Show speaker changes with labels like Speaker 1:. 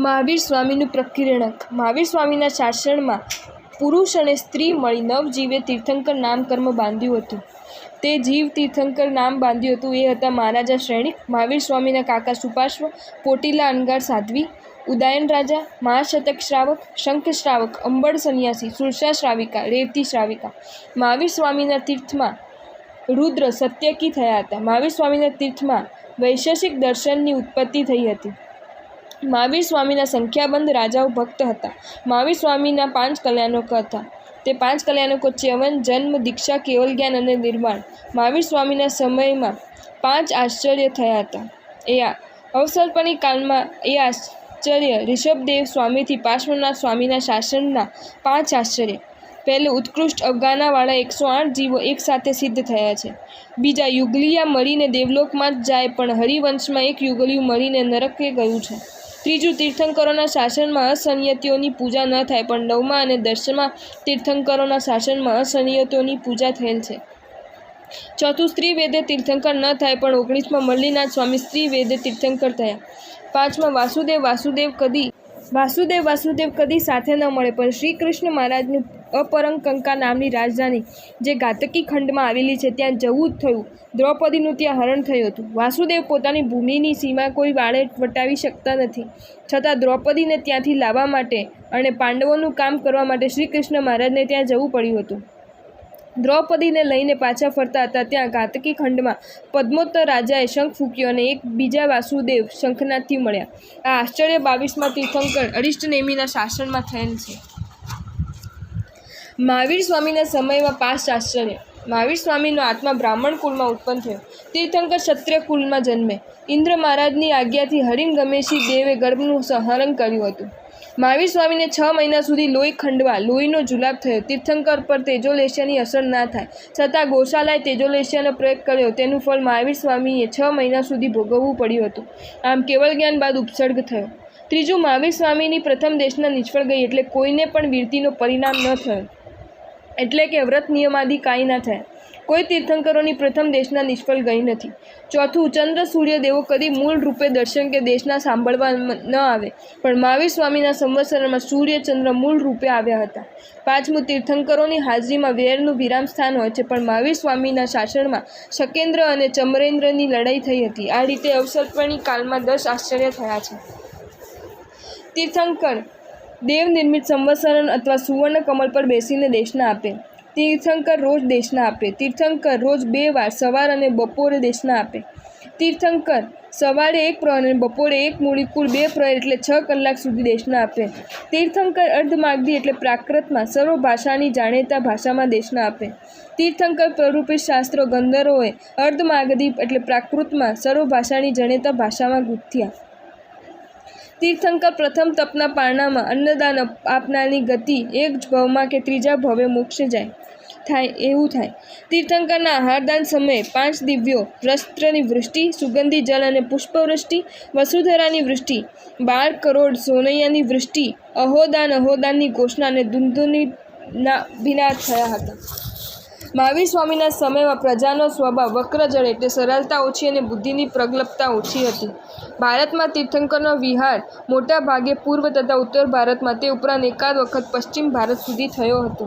Speaker 1: મહાવીર સ્વામીનું પ્રકીર્ણક. મહાવીર સ્વામીના શાસનમાં પુરુષ અને સ્ત્રી મળી નવજીવે તીર્થંકર નામ કર્મ બાંધ્યું હતું. તે જીવ તીર્થંકર નામ બાંધ્યું હતું એ હતા મહારાજા શ્રેણિક મહાવીર સ્વામીના કાકા સુપાર્શ્વ પોટીલા અનગાર સાધ્વી, ઉદયન રાજા, મહાશતક શ્રાવક, શંખ શ્રાવક, અંબળ સંન્યાસી, સુરસા શ્રાવિકા, રેવતી શ્રાવિકા. મહાવીર સ્વામીના તીર્થમાં રુદ્ર સત્યકી થયા હતા. મહાવીર સ્વામીના તીર્થમાં વૈશેષિક દર્શનની ઉત્પત્તિ થઈ હતી. મહાવીર સ્વામીના સંખ્યાબંધ રાજાઓ ભક્ત હતા. મહાવીર સ્વામીના પાંચ કલ્યાણકો હતા. તે પાંચ કલ્યાણકો ચ્યવન જન્મ, દીક્ષા, કેવલ જ્ઞાન અને નિર્માણ. મહાવીર સ્વામીના સમયમાં પાંચ આશ્ચર્ય થયા હતા. એ આ અવસર્પણી કાળમાં એ આશ્ચર્ય ઋષભદેવ સ્વામીથી પાર્શ્વનાથ સ્વામીના શાસનના પાંચ આશ્ચર્ય. પહેલું, ઉત્કૃષ્ટ અફઘાનાવાળા એકસો આઠ જીવો એકસાથે સિદ્ધ થયા છે. બીજા, યુગલિયા મળીને દેવલોકમાં જ જાય પણ હરિવંશમાં એક યુગલિયું મળીને નરકે ગયું છે. ત્રીજું, તીર્થંકરોના શાસનમાં અસંયતીઓની પૂજા ન થાય, પણ નવમા અને દસમા તીર્થંકરોના શાસનમાં અસંયતીઓની પૂજા થયેલ છે. ચોથું સ્ત્રી વેદે તીર્થંકર ન થાય, પણ ઓગણીસમાં મલ્લીનાથ સ્વામી સ્ત્રી વેદે તીર્થંકર થયા. પાંચમાં, વાસુદેવ વાસુદેવ કદી વાસુદેવ વાસુદેવ કદી સાથે ન મળે, પણ શ્રી કૃષ્ણ મહારાજનું અપરંકંકા નામની રાજધાની જે ઘાતકી ખંડમાં આવેલી છે, ત્યાં જવું જ થયું. દ્રૌપદીનું ત્યાં હરણ થયું હતું. વાસુદેવ પોતાની ભૂમિની સીમા કોઈ વાળે વટાવી શકતા નથી. છતાં દ્રૌપદીને ત્યાંથી લાવવા માટે અને પાંડવોનું કામ કરવા માટે શ્રી કૃષ્ણ મહારાજને ત્યાં જવું પડ્યું હતું. દ્રૌપદીને લઈને પાછા ફરતા હતા. ત્યાં ઘાતકી ખંડમાં પદ્મોત્તર રાજાએ શંખ ફૂંક્યો અને એક બીજા વાસુદેવ શંખનાથથી મળ્યા. આ આશ્ચર્ય બાવીસમાં તીર્થંકર અરિષ્ટ નેમિના શાસનમાં થયેલ છે. મહાવીર સ્વામીના સમયમાં પાંચ આશ્ચર્ય. મહાવીર સ્વામીનો આત્મા બ્રાહ્મણ કુળમાં ઉત્પન્ન થયો. તીર્થંકર ક્ષત્રિય કુળમાં જન્મે. ઇન્દ્ર મહારાજની આજ્ઞાથી હરિમ ગમેશી દેવે ગર્ભનું સંહરણ કર્યું હતું. મહાવીર સ્વામીને છ મહિના સુધી લોહી ખંડવા લોહીનો જુલાબ થયો. તીર્થંકર પર તેજોલેશિયાની અસર ના થાય. છતાં ગોશાલાએ તેજોલેશિયાનો પ્રયોગ કર્યો. તેનું ફળ મહાવીર સ્વામીએ છ મહિના સુધી ભોગવવું પડ્યું હતું. આમ કેવળ જ્ઞાન બાદ ઉપસર્ગ થયો. ત્રીજું મહાવીર સ્વામીની પ્રથમ દેશના નિષ્ફળ ગઈ એટલે કોઈને પણ વીરતીનો પરિણામ ન થયો. એટલે કે વ્રત નિયમાદિ કાંઈ ના થયા. કોઈ તીર્થંકરોની પ્રથમ દેશના નિષ્ફળ ગઈ નથી. ચોથું, ચંદ્ર, સૂર્ય દેવો કદી મૂળ રૂપે દર્શન કે દેશના સાંભળવા ન આવે, પણ મહાવીર સ્વામીના સંવત્સરમાં સૂર્ય, ચંદ્ર મૂળ રૂપે આવ્યા હતા. પાંચમું, તીર્થંકરોની હાજરીમાં વેરનું વિરામ સ્થાન હોય છે, પણ મહાવીર સ્વામીના શાસનમાં શકેન્દ્ર અને ચમરેન્દ્રની લડાઈ થઈ હતી. આ રીતે અવસર્પણી કાળમાં દસ આશ્ચર્ય થયા છે. તીર્થંકર દેવ નિર્મિત સંવત્સરણ અથવા સુવર્ણ કમળ પર બેસીને દેશના આપે. તીર્થંકર રોજ દેશના આપે. તીર્થંકર રોજ બે વાર સવાર અને બપોરે દેશના આપે. તીર્થંકર સવારે એક પ્રહર અને બપોરે એક મૂડી, કુલ બે પ્રહર એટલે છ કલાક સુધી દેશના આપે. તીર્થંકર અર્ધમાગધી એટલે પ્રાકૃતમાં, સર્વ ભાષાની જાણીતા ભાષામાં દેશના આપે. તીર્થંકર પ્રરૂપિત શાસ્ત્રો, ગંધર્વોએ અર્ધમાગધી એટલે પ્રાકૃતમાં, સર્વ ભાષાની જાણીતા ભાષામાં ગૂંથ્યા. તીર્થંકર પ્રથમ તપના પારણામાં અન્નદાન આપનારની ગતિ એક જ ભવમાં કે ત્રીજા ભવે મોક્ષે જાય. થાય એવું થાય. તીર્થંકરના આહારદાન સમયે પાંચ દિવ્યો વસ્ત્રની વૃષ્ટિ, સુગંધી જલ અને પુષ્પવૃષ્ટિ, વસુધરાની વૃષ્ટિ, બાર કરોડ સોનૈયાની વૃષ્ટિ, અહોદાન અહોદાનની ઘોષણા અને ધૂંધુની ભીના થયા હતા. મહાવીર સ્વામીના સમયમાં પ્રજાનો સ્વભાવ વક્રજળ એટલે સરળતા ઓછી અને બુદ્ધિની પ્રગલ્ભતા ઓછી હતી. ભારતમાં તીર્થંકરનો વિહાર મોટા ભાગે પૂર્વ તથા ઉત્તર ભારતમાં તે ઉપરાંત એકાદ વખત પશ્ચિમ ભારત સુધી થયો હતો.